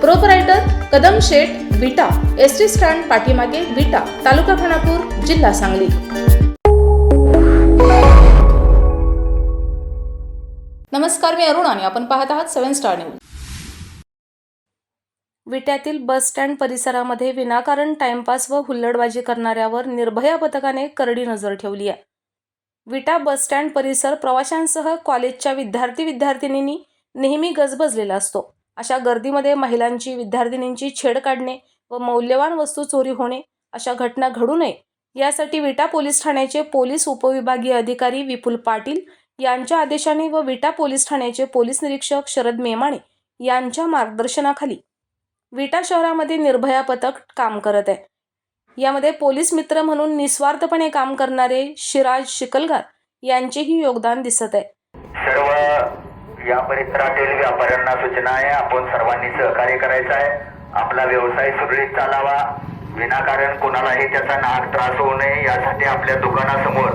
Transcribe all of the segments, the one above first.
proprietor Kadam Sheth Vita S T stand पाठीमागे विटा तालुका खानापूर जिल्हा सांगली नमस्कार मी अरुण आणि आपण पाहत आहात सेवन स्टार न्यूज विट्यातील बस स्टँड परिसरामध्ये विनाकारण टाइमपास व हुल्लडबाजी करणाऱ्यावर निर्भया पथकाने करडी नजर ठेवली आहे. विटा बस स्टँड परिसर प्रवाशांसह कॉलेजच्या विद्यार्थी विद्यार्थिनींनी नेहमी गजबजलेला असतो. अशा गर्दीमध्ये महिलांची विद्यार्थिनींची छेड काढणे व मौल्यवान वस्तू चोरी होणे अशा घटना घडू नये यासाठी विटा पोलीस ठाण्याचे पोलीस उपविभागीय अधिकारी विपुल पाटील यांच्या आदेशाने व विटा पोलीस ठाण्याचे पोलीस निरीक्षक शरद मेमाणे यांच्या मार्गदर्शनाखाली विटा शहरामध्ये निर्भया पथक काम करत आहे. यामध्ये पोलीस मित्र म्हणून निस्वार्थपणे काम करणारे शिराज शिकलगार यांचेही योगदान दिसत आहे. सर्व या परिसरातील व्यापाऱ्यांना सूचना आहे. आपण सर्वांनी सहकार्य करायचं आहे. आपला व्यवसाय सुरळीत चालावा. विनाकारण कोणालाही त्याचा नाहक त्रास होऊ नये यासाठी आपल्या दुकानासमोर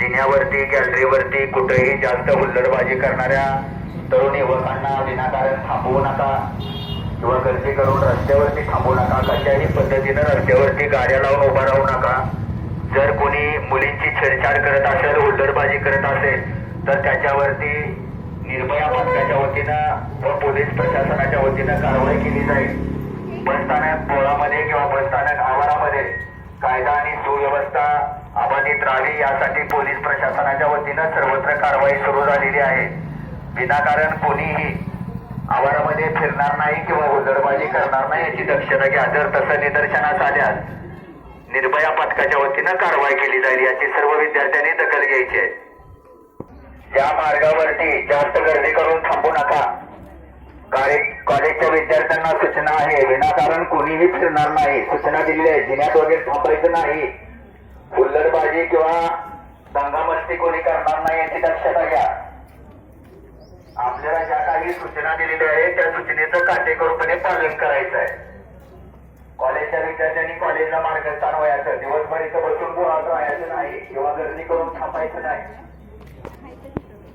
जिन्यावरती गॅलरीवरती कुठेही जास्त हुल्लडबाजी करणाऱ्या तरुण युवकांना विनाकारण थांबवू नका. किंवा गर्दी करून रस्त्यावरती थांबवू नका. कशाही पद्धतीनं रस्त्यावरती गाड्या लावून उभा राहू नका. जर कोणी मुलींची छेडछाड करत असेल हुल्लडबाजी करत असेल तर त्याच्यावरती निर्भया पथकाच्या वतीनं व पोलीस प्रशासनाच्या वतीनं कारवाई केली जाईल. बसस्थानक पोळामध्ये किंवा बसस्थानक आवारामध्ये कायदा आणि सुव्यवस्था अबाधित राहावी यासाठी पोलीस प्रशासनाच्या वतीनं सर्वत्र कारवाई सुरू झालेली आहे. विनाकारण कोणीही आवारामध्ये फिरणार नाही किंवा हुल्लडबाजी करणार नाही याची दक्षता घ्या. जर तसं निदर्शनास आल्यास निर्भया पथकाच्या वतीनं कारवाई केली जाईल याची सर्व विद्यार्थ्यांनी दखल घ्यायची आहे. त्या मार्गावरती जास्त गर्दी करून थांबू नका. कॉलेजच्या विद्यार्थ्यांना सूचना आहे. विनाकारण कोणीही फिरणार नाही. सूचना दिली आहे. जिन्यात वगैरे थांबायचं नाही. हुल्लडबाजी किंवा दंगामस्ती कोणी करणार नाही याची दक्षता घ्या. आपल्याला ज्या काही सूचना दिलेल्या आहेत त्या सूचनेचं काटेकोरपणे पालन करायचं आहे. कॉलेजच्या विद्यार्थ्यांनी कॉलेजला मार्गस्थान व्हायचं. दिवसभर इथं बसून बोलावं व्हायचं नाही. किंवा गर्दी करून थांबायचं नाही.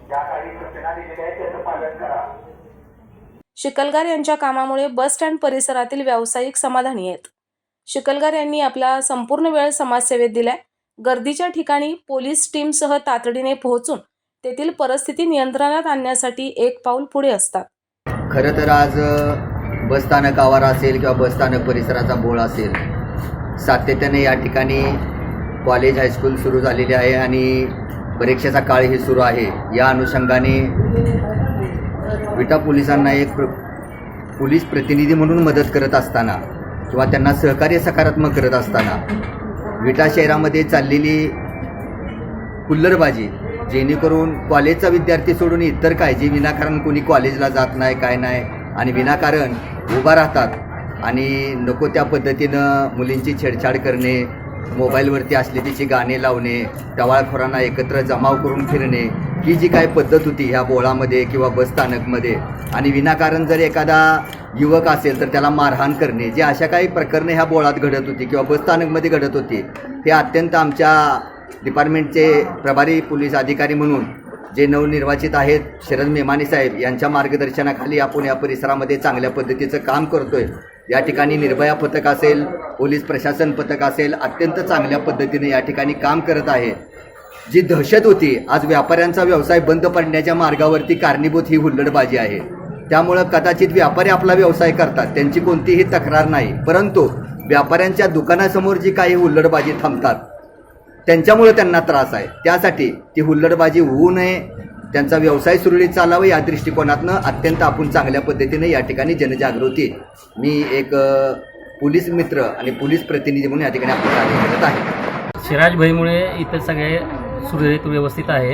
ज्या काही सूचना दिलेल्या आहेत त्याचं पालन करा. शिकलगार यांच्या कामामुळे बस स्टँड परिसरातील व्यावसायिक समाधानी आहेत. शिकलगार यांनी आपला संपूर्ण वेळ समाजसेवेत दिलाय. गर्दीच्या ठिकाणी पोलीस टीमसह तातडीने पोहोचून तेथील परिस्थिती नियंत्रणात आणण्यासाठी एक पाऊल पुढे असतात. खरं तर आज बसस्थानक आवार असेल किंवा बसस्थानक परिसराचा बोळ असेल सातत्याने या ठिकाणी कॉलेज हायस्कूल सुरू झालेले आहे आणि परीक्षेचा काळही सुरू आहे. या अनुषंगाने विटा पोलिसांना एक प्र पोलीस प्रतिनिधी म्हणून मदत करत असताना किंवा त्यांना सहकार्य सकारात्मक करत असताना विटा शहरामध्ये चाललेली कुल्लरबाजी जेणेकरून कॉलेजचा विद्यार्थी सोडून इतर काय जे विनाकारण कोणी कॉलेजला जात नाही काय नाही आणि विनाकारण उभा राहतात आणि नको त्या पद्धतीनं मुलींची छेडछाड करणे मोबाईलवरती असले तिची गाणे लावणे टवाळखोरांना एकत्र जमाव करून फिरणे ही जी काय पद्धत होती ह्या बोळामध्ये किंवा बसस्थानकमध्ये आणि विनाकारण जर एखादा युवक असेल तर त्याला मारहाण करणे जे अशा काही प्रकरणे ह्या बोळात घडत होती किंवा बसस्थानकमध्ये घडत होती हे अत्यंत आमच्या डिपार्टमेंटचे प्रभारी पोलीस अधिकारी म्हणून जे नवनिर्वाचित आहेत शरद मेमाने साहेब यांच्या मार्गदर्शनाखाली आपण या परिसरामध्ये चांगल्या पद्धतीचं काम करतोय. या ठिकाणी निर्भया पथक असेल पोलीस प्रशासन पथक असेल अत्यंत चांगल्या पद्धतीने या ठिकाणी काम करत आहे. जी दहशत होती आज व्यापाऱ्यांचा व्यवसाय बंद पडण्याच्या मार्गावरती कारणीभूत ही हुल्लडबाजी आहे. त्यामुळं कदाचित व्यापारी आपला व्यवसाय करतात त्यांची कोणतीही तक्रार नाही. परंतु व्यापाऱ्यांच्या दुकानासमोर जी काही हुल्लडबाजी थांबतात त्यांच्यामुळे त्यांना त्रास आहे. त्यासाठी ती हुल्लडबाजी होऊ नये त्यांचा व्यवसाय सुरळीत चालावा या दृष्टिकोनातनं अत्यंत आपण चांगल्या पद्धतीने या ठिकाणी जनजागृती. मी एक पोलीस मित्र आणि पोलीस प्रतिनिधी म्हणून या ठिकाणी आपण कार्य करत आहे. शिराज भाईमुळे इथं सगळे सुरळीत व्यवस्थित आहे.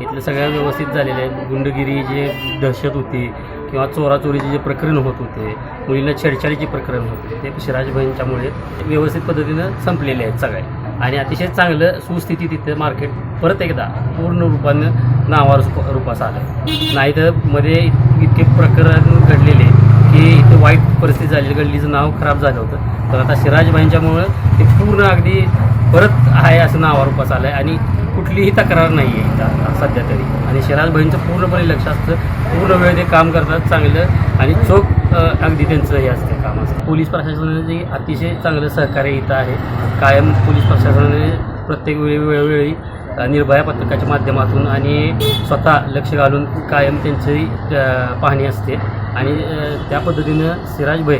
इथलं सगळं व्यवस्थित झालेलं आहे गुंडगिरी जे दहशत होती किंवा चोराचोरीचे जे प्रकरण होत होते मुलींना छेडछाडीचे प्रकरण होते ते शिराज भाईंच्यामुळे व्यवस्थित पद्धतीनं संपलेले आहेत सगळे. आणि अतिशय चांगलं सुस्थिती तिथं मार्केट परत एकदा पूर्ण रूपानं नावावर रूपास आलं. नाही तर मध्ये इत- इतके प्रकरण घडलेले की इथं वाईट परिस्थिती झाली गल्लीचं नाव खराब झालं होतं. तर आता सिराजबाईंच्यामुळं ते पूर्ण अगदी परत आहे असं नाव आरोपास आलं आहे आणि कुठलीही तक्रार नाही आहे इथं सध्या तरी. आणि शिराज सिराजबाईंचं पूर्णपणे लक्ष असतं. पूर्ण वेळ ते काम करतात चांगलं आणि चोख अगदी त्यांचं हे असतं काम असतं. पोलीस प्रशासनाने अतिशय चांगलं सहकार्य इथं आहे. कायम पोलीस प्रशासनाने प्रत्येक वेळी वेळोवेळी निर्भया पत्रकाच्या माध्यमातून आणि स्वतः लक्ष घालून कायम त्यांची पाहणी असते. आणि त्या पद्धतीनं सिराज भय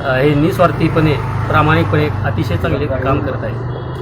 हे निस्वार्थीपणे प्रामाणिकपणे अतिशय चांगले काम करत आहेत.